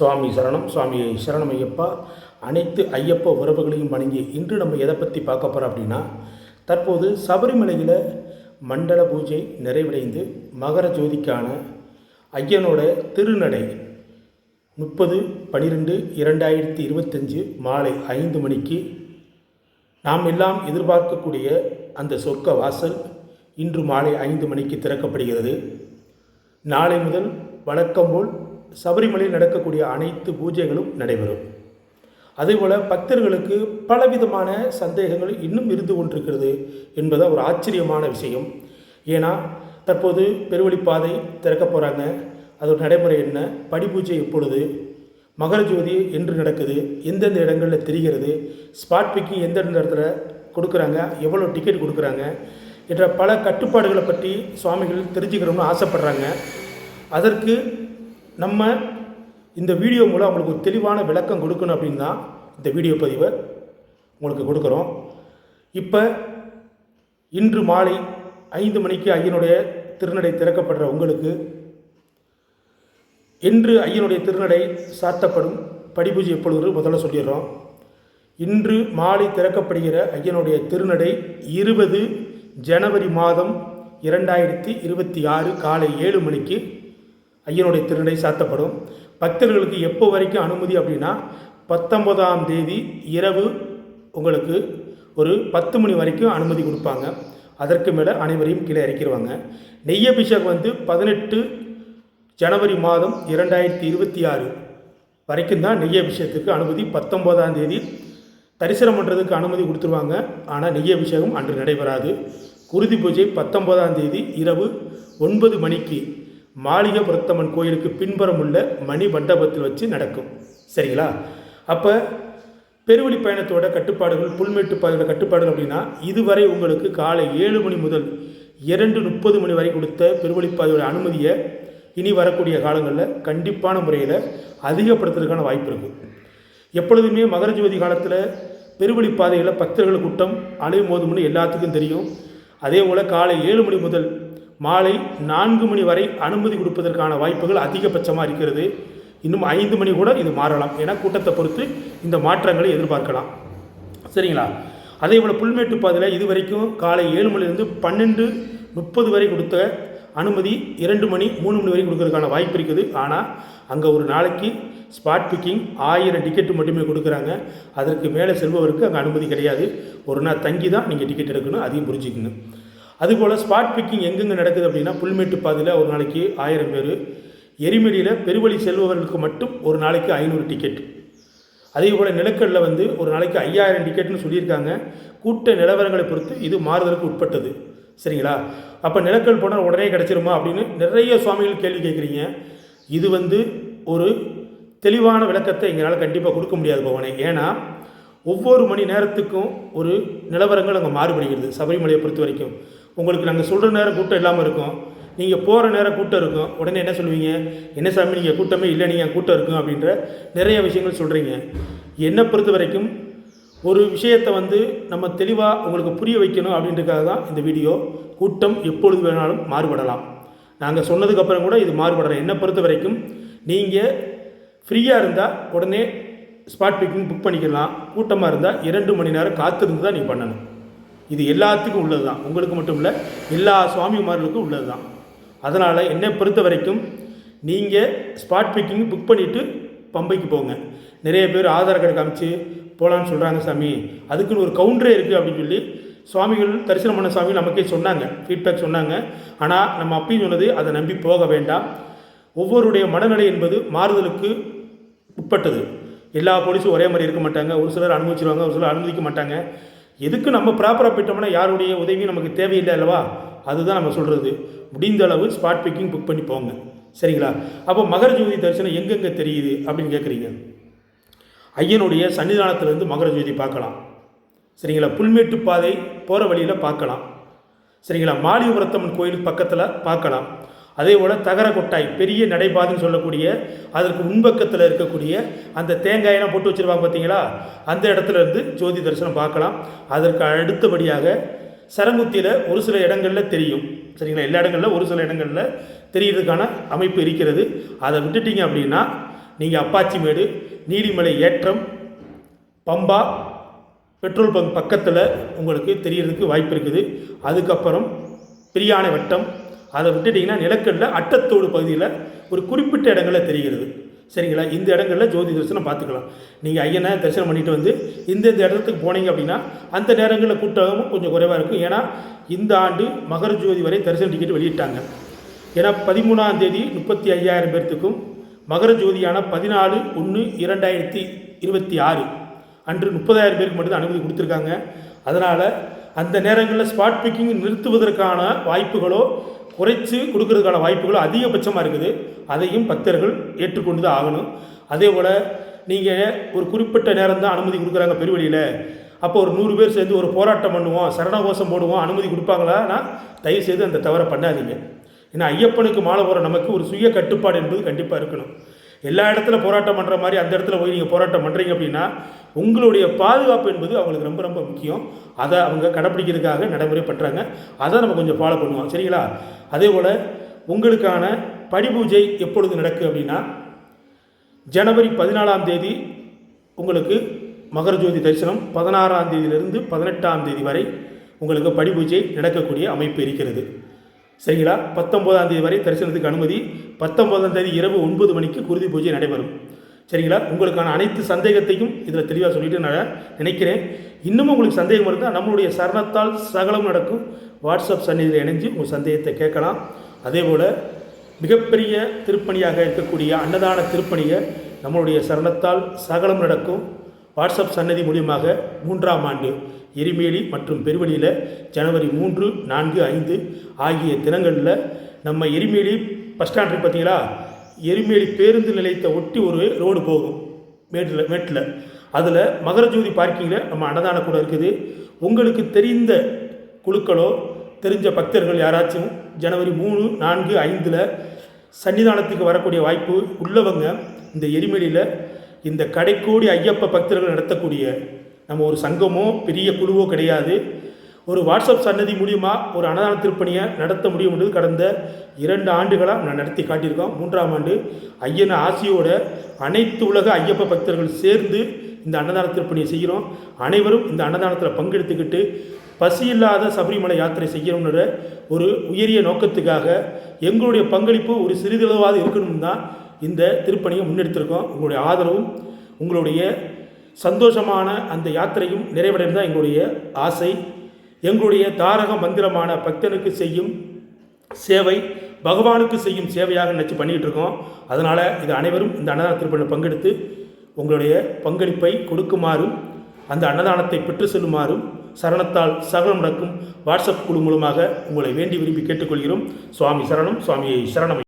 சுவாமி சரணம் சுவாமி சரணம் ஐயப்பா அனைத்து ஐயப்ப உறவுகளையும் வணங்கி இன்று நம்ம எதை பற்றி பார்க்க போகிறோம் அப்படின்னா தற்போது சபரிமலையில் மண்டல பூஜை நிறைவடைந்து மகர ஜோதிக்கான ஐயனோட திருநடை முப்பது பன்னிரெண்டு இரண்டாயிரத்தி இருபத்தஞ்சு மாலை ஐந்து மணிக்கு நாம் எல்லாம் எதிர்பார்க்கக்கூடிய அந்த சொர்க்க வாசல் இன்று மாலை ஐந்து மணிக்கு திறக்கப்படுகிறது. நாளை முதல் வழக்கம் போல் சபரிமலையில் நடக்கக்கூடிய அனைத்து பூஜைகளும் நடைபெறும். அதேபோல் பக்தர்களுக்கு பலவிதமான சந்தேகங்கள் இன்னும் இருந்து கொண்டிருக்கிறது என்பது ஒரு ஆச்சரியமான விஷயம். ஏன்னா தற்போது பெருவழிப்பாதை திறக்க போகிறாங்க அதோட நடைமுறை என்ன? படிப்பூஜை எப்பொழுது? மகர ஜோதி என்று நடக்குது. எந்தெந்த இடங்களில் தெரிகிறது? ஸ்பாட் பிக்கிங் எந்தெந்த இடத்துல கொடுக்குறாங்க? எவ்வளோ டிக்கெட் கொடுக்குறாங்க? என்ற பல கட்டுப்பாடுகளை பற்றி சுவாமிகள் தெரிஞ்சுக்கணும்னு ஆசைப்பட்றாங்க. அதற்கு நம்ம இந்த வீடியோ மூலம் அவங்களுக்கு ஒரு தெளிவான விளக்கம் கொடுக்கணும் அப்படின்னு தான் இந்த வீடியோ பதிவை உங்களுக்கு கொடுக்குறோம். இப்போ இன்று மாலை ஐந்து மணிக்கு ஐயனுடைய திருநடை திறக்கப்படுற உங்களுக்கு இன்று ஐயனுடைய திருநடை சாத்தப்படும். படிபூஜை எப்பொழுது முதல்ல சொல்லிடுறோம். இன்று மாலை திறக்கப்படுகிற ஐயனுடைய திருநடை இருபது ஜனவரி மாதம் இரண்டாயிரத்தி இருபத்தி ஆறு காலை ஏழு மணிக்கு ஐயனுடைய திருநடை சாத்தப்படும். பக்தர்களுக்கு எப்போ வரைக்கும் அனுமதி அப்படின்னா பத்தொன்பதாம் தேதி இரவு உங்களுக்கு ஒரு பத்து மணி வரைக்கும் அனுமதி கொடுப்பாங்க. அதற்கு மேலே அனைவரையும் கீழே இறக்கிடுவாங்க நெய் அபிஷேகம் வந்து பதினெட்டு ஜனவரி மாதம் இரண்டாயிரத்தி இருபத்தி ஆறு வரைக்கும் தான் நெய் அபிஷேகத்துக்கு அனுமதி. பத்தொம்போதாம் தேதி தரிசனம் பண்ணுறதுக்கு அனுமதி கொடுத்துருவாங்க. ஆனால் நெய் அபிஷேகம் அன்று நடைபெறாது. குருதி பூஜை பத்தொம்போதாம் தேதி இரவு ஒன்பது மணிக்கு மாளிகபுரத்தம்மன் கோயிலுக்கு பின்புறம் உள்ள மணி மண்டபத்தில் வச்சு நடக்கும். சரிங்களா? அப்போ பெருவழி பயணத்தோட கட்டுப்பாடுகள் புல்மேட்டு பாதையோட கட்டுப்பாடுகள் அப்படின்னா இதுவரை உங்களுக்கு காலை ஏழு மணி முதல் இரண்டு முப்பது மணி வரை கொடுத்த பெருவழிப்பாதையோட அனுமதியை இனி வரக்கூடிய காலங்களில் கண்டிப்பான முறையில் அதிகப்படுத்துறதுக்கான வாய்ப்பு இருக்குது எப்பொழுதுமே மகர ஜோதி காலத்தில் பெருவழிப்பாதையில் பக்தர்கள் கூட்டம் அலை மோதும்னு எல்லாத்துக்கும் தெரியும். அதே போல் காலை ஏழு மணி முதல் மாலை நான்கு மணி வரை அனுமதி கொடுப்பதற்கான வாய்ப்புகள் அதிகபட்சமாக இருக்கிறது. இன்னும் ஐந்து மணி கூட இது மாறலாம். ஏன்னா கூட்டத்தை பொறுத்து இந்த மாற்றங்களை எதிர்பார்க்கலாம். சரிங்களா? அதே போல் புல்மேட்டு பாதையில் இது வரைக்கும் காலை ஏழு மணிலேருந்து பன்னெண்டு முப்பது வரை கொடுத்த அனுமதி இரண்டு மணி மூணு மணி வரை கொடுக்கறதுக்கான வாய்ப்பு இருக்குது. ஆனால் அங்கே ஒரு நாளைக்கு ஸ்பாட் பிக்கிங் ஆயிரம் டிக்கெட்டு மட்டுமே கொடுக்குறாங்க. அதற்கு மேலே செல்பவருக்கு அங்கே அனுமதி கிடையாது. ஒரு நாள் தங்கி தான் நீங்கள் டிக்கெட் எடுக்கணும் அதையும் புரிஞ்சுக்கணும். அதுபோல் ஸ்பாட் பிக்கிங் எங்கெங்கே நடக்குது அப்படின்னா புல்மேட்டு பாதையில் ஒரு நாளைக்கு ஆயிரம் பேர். எரிமடியில் பெருவழி செல்பவர்களுக்கு மட்டும் ஒரு நாளைக்கு ஐநூறு டிக்கெட் அதே போல் நிலக்கல்லில் வந்து ஒரு நாளைக்கு ஐயாயிரம் டிக்கெட்னு சொல்லியிருக்காங்க. கூட்ட நிலவரங்களை பொறுத்து இது மாறுதலுக்கு உட்பட்டது. சரிங்களா? அப்போ நிலக்கல் போனால் உடனே கிடச்சிருமா அப்படின்னு நிறைய சுவாமிகள் கேள்வி கேட்குறீங்க. இது வந்து ஒரு தெளிவான விளக்கத்தை எங்களால் கண்டிப்பாக கொடுக்க முடியாது பவனே. ஏன்னா ஒவ்வொரு மணி நேரத்துக்கும் ஒரு நிலவரங்கள் அங்கே மாறுபடுகிறது சபரிமலையை பொறுத்த வரைக்கும். உங்களுக்கு நாங்கள் சொல்கிற நேரம் கூட்டம் இல்லாமல் இருக்கும். நீங்கள் போகிற நேரம் கூட்டம் இருக்கும். உடனே என்ன சொல்லுவீங்க? என்ன சாமி நீங்கள் கூட்டமே இல்லை நீங்கள் கூட்டம் இருக்கும் அப்படின்ற நிறைய விஷயங்கள் சொல்கிறீங்க என்னை பொறுத்த வரைக்கும் ஒரு விஷயத்தை வந்து நம்ம தெளிவாக உங்களுக்கு புரிய வைக்கணும் அப்படின்றதுக்காக தான் இந்த வீடியோ. கூட்டம் எப்பொழுது வேணாலும் மாறுபடலாம். நாங்கள் சொன்னதுக்கப்புறம் கூட இது மாறுபடலாம் என்னை பொறுத்த வரைக்கும் நீங்கள் ஃப்ரீயாக இருந்தால் உடனே ஸ்பாட் பிக்கிங் புக் பண்ணிக்கலாம். கூட்டமாக இருந்தால் இரண்டு மணி நேரம் காத்திருந்து தான் நீங்கள் பண்ணணும். இது எல்லாத்துக்கும் உள்ளது தான் உங்களுக்கு மட்டும் இல்லை எல்லா சுவாமிமார்களுக்கும் உள்ளது தான் அதனால் என்னை பொறுத்த வரைக்கும் நீங்கள் ஸ்பாட் பிக்கிங் புக் பண்ணிவிட்டு பம்பைக்கு போங்க. நிறைய பேர் ஆதார் கார்டு காமிச்சு போகலான்னு சொல்கிறாங்க சாமி. அதுக்குன்னு ஒரு கவுண்டரே இருக்குது அப்படின்னு சொல்லி சுவாமிகள் தரிசனம் பண்ண சாமி நமக்கே சொன்னாங்க. ஃபீட்பேக் சொன்னாங்க. ஆனால் நம்ம அப்பயும் சொன்னது அதை நம்பி போக வேண்டாம். ஒவ்வொருடைய மனநிலை என்பது மாறுதலுக்கு உட்பட்டது. எல்லா போலீஸும் ஒரே மாதிரி இருக்க மாட்டாங்க. ஒரு சிலர் அனுமதிச்சிருவாங்க ஒரு சிலர் அனுமதிக்க மாட்டாங்க. எதுக்கு நம்ம ப்ராப்பராக போயிட்டோம்னா யாருடைய உதவியும் நமக்கு தேவையில்லை அல்லவா? அதுதான் நம்ம சொல்கிறது முடிந்த அளவு ஸ்பாட் பிக்கிங் புக் பண்ணி போங்க. சரிங்களா? அப்போ மகர ஜோதி தரிசனம் எங்கெங்கே தெரியுது அப்படின்னு கேட்குறீங்க ஐயனுடைய சன்னிதானத்திலேருந்து மகர ஜோதி பார்க்கலாம். சரிங்களா? புல்மேட்டு பாதை போகிற வழியில் பார்க்கலாம். சரிங்களா? மாலிபுரத்தம்மன் கோயில் பக்கத்தில் பார்க்கலாம். அதே போல் தகர கொட்டாய் பெரிய நடைபாதைன்னு சொல்லக்கூடிய அதற்கு முன்பக்கத்தில் இருக்கக்கூடிய அந்த தேங்காயெல்லாம் போட்டு வச்சுருவாங்க பார்த்தீங்களா அந்த இடத்துல இருந்து ஜோதி தரிசனம் பார்க்கலாம். அதற்கு அடுத்தபடியாக சரங்குத்தியில் ஒரு சில இடங்களில் தெரியும். சரிங்களா? எல்லா இடங்களில் ஒரு சில இடங்களில் தெரியறதுக்கான அமைப்பு இருக்கிறது. அதை விட்டுட்டீங்க அப்படின்னா நீங்கள் அப்பாச்சிமேடு நீலிமலை ஏற்றம் பம்பா பெட்ரோல் பங்க் பக்கத்தில் உங்களுக்கு தெரியறதுக்கு வாய்ப்பு இருக்குது. அதுக்கப்புறம் பிரியாணை வட்டம் அதை விட்டுட்டிங்கன்னா நிலக்கல்ல அட்டத்தோடு பகுதியில் ஒரு குறிப்பிட்ட இடங்களில் தெரிகிறது. சரிங்களா? இந்த இடங்களில் ஜோதி தரிசனம் பார்த்துக்கலாம். நீங்கள் ஐயனை தரிசனம் பண்ணிட்டு வந்து இந்த இந்த இடத்துக்கு போனீங்க அப்படின்னா அந்த நேரங்களில் கூட்டமும் கொஞ்சம் குறைவாக இருக்கும். ஏன்னா இந்த ஆண்டு மகர ஜோதி வரை தரிசன டிக்கெட் வெளியிட்டாங்க. ஏன்னா பதிமூணாம் தேதி முப்பத்தி ஐயாயிரம் பேர்த்துக்கும் மகர ஜோதியான பதினாலு ஒன்று இரண்டாயிரத்தி இருபத்தி ஆறு அன்று முப்பதாயிரம் பேருக்கு மட்டும்தான் அனுமதி கொடுத்துருக்காங்க. அதனால் அந்த நேரங்களில் ஸ்பாட் பிக்கிங் நிறுத்துவதற்கான வாய்ப்புகளோ குறைச்சி கொடுக்கறதுக்கான வாய்ப்புகளும் அதிகபட்சமாக இருக்குது. அதையும் பக்தர்கள் ஏற்றுக்கொண்டு தான் ஆகணும். அதே போல் நீங்கள் ஒரு குறிப்பிட்ட நேரம் தான் அனுமதி கொடுக்குறாங்க பெருவெளியில். அப்போ ஒரு நூறு பேர் சேர்ந்து ஒரு போராட்டம் பண்ணுவோம் சரணகோஷம் போடுவோம் அனுமதி கொடுப்பாங்களான்னா தயவு செய்து அந்த தவறை பண்ணாதீங்க. ஏன்னா ஐயப்பனுக்கு மாலை போகிற நமக்கு ஒரு சுய கட்டுப்பாடு என்பது கண்டிப்பாக இருக்கணும். எல்லா இடத்துல போராட்டம் பண்ணுற மாதிரி அந்த இடத்துல போய் நீங்கள் போராட்டம் பண்ணுறீங்க அப்படின்னா உங்களுடைய பாதுகாப்பு என்பது அவங்களுக்கு ரொம்ப ரொம்ப முக்கியம். அதை அவங்க கடைப்பிடிக்கிறதுக்காக நடைமுறை பண்ணுறாங்க அதை நம்ம கொஞ்சம் ஃபாலோ பண்ணுவோம். சரிங்களா? அதே போல் உங்களுக்கான படிபூஜை எப்பொழுது நடக்குது அப்படின்னா ஜனவரி பதினாலாம் தேதி உங்களுக்கு மகர ஜோதி தரிசனம் பதினாறாம் தேதியிலிருந்து பதினெட்டாம் தேதி வரை உங்களுக்கு படிபூஜை நடக்கக்கூடிய அமைப்பு இருக்கிறது. சரிங்களா பத்தொம்போதாம் தேதி வரை தரிசனத்துக்கு அனுமதி. பத்தொம்போதாம் தேதி இரவு ஒன்பது மணிக்கு குருதி பூஜை நடைபெறும். சரிங்களா? உங்களுக்கான அனைத்து சந்தேகத்தையும் இதில் தெளிவாக சொல்லிட்டு நான் நினைக்கிறேன். இன்னமும் உங்களுக்கு சந்தேகம் இருந்தால் நம்மளுடைய சரணத்தால் சகலம் நடக்கும். வாட்ஸ்அப் சந்நிதியில் இணைஞ்சு உங்கள் சந்தேகத்தை கேட்கலாம். அதே போல் மிகப்பெரிய திருப்பணியாக இருக்கக்கூடிய அன்னதான திருப்பணியை நம்மளுடைய சரணத்தால் சகலம் நடக்கும். வாட்ஸ்அப் சன்னதி மூலியமாக மூன்றாம் ஆண்டு எரிமேலி மற்றும் பெருவெளியில் ஜனவரி மூன்று நான்கு ஐந்து ஆகிய தினங்களில் நம்ம எரிமேலி பஸ் ஸ்டாண்ட் பார்த்தீங்களா எரிமேலி பேருந்து நிலையத்தை ஒட்டி ஒரு ரோடு போகும். மேட்டில் மேட்டில். அதில் மகரஜோதி பார்க்கிங்கில் நம்ம அன்னதான கூட இருக்குது. உங்களுக்கு தெரிந்த குழுக்களோ தெரிஞ்ச பக்தர்கள் யாராச்சும் ஜனவரி மூணு நான்கு ஐந்தில் சன்னிதானத்துக்கு வரக்கூடிய வாய்ப்பு உள்ளவங்க இந்த எரிமலையில் இந்த கடைக்கோடி ஐயப்ப பக்தர்கள் நடத்தக்கூடிய நம்ம ஒரு சங்கமோ பெரிய குழுவோ கிடையாது. ஒரு வாட்ஸ்அப் சன்னதி மூலியமாக ஒரு அன்னதான திருப்பணியை நடத்த முடியும் என்பது கடந்த இரண்டு ஆண்டுகளாக நான் நடத்தி காட்டியிருக்கோம். மூன்றாம் ஆண்டு ஐயன ஆசியோட அனைத்து உலக ஐயப்ப பக்தர்கள் சேர்ந்து இந்த அன்னதான திருப்பணியை செய்கிறோம். அனைவரும் இந்த அன்னதானத்தில் பங்கெடுத்துக்கிட்டு பசியில்லாத சபரிமலை யாத்திரை செய்யணுன்ற ஒரு உயரிய நோக்கத்துக்காக எங்களுடைய பங்களிப்பு ஒரு சிறிதளவாக இருக்கணும் தான் இந்த திருப்பணியை முன்னெடுத்திருக்கோம். உங்களுடைய ஆதரவும் உங்களுடைய சந்தோஷமான அந்த யாத்திரையும் நிறைவடைந்து தான் எங்களுடைய ஆசை. எங்களுடைய தாரக மந்திரமான பக்தனுக்கு செய்யும் சேவை பகவானுக்கு செய்யும் சேவையாக நினச்சி பண்ணிகிட்டு இருக்கோம். அதனால் இது அனைவரும் இந்த அன்னதான திருப்பணியில் பங்கெடுத்து உங்களுடைய பங்களிப்பை கொடுக்குமாறும் அந்த அன்னதானத்தை பெற்று செல்லுமாறும் சரணத்தால் சகலம் நடக்கும் வாட்ஸ்அப் குழு மூலமாக உங்களை வேண்டி விரும்பி கேட்டுக்கொள்கிறோம். சுவாமி சரணம் சுவாமியை சரணமை.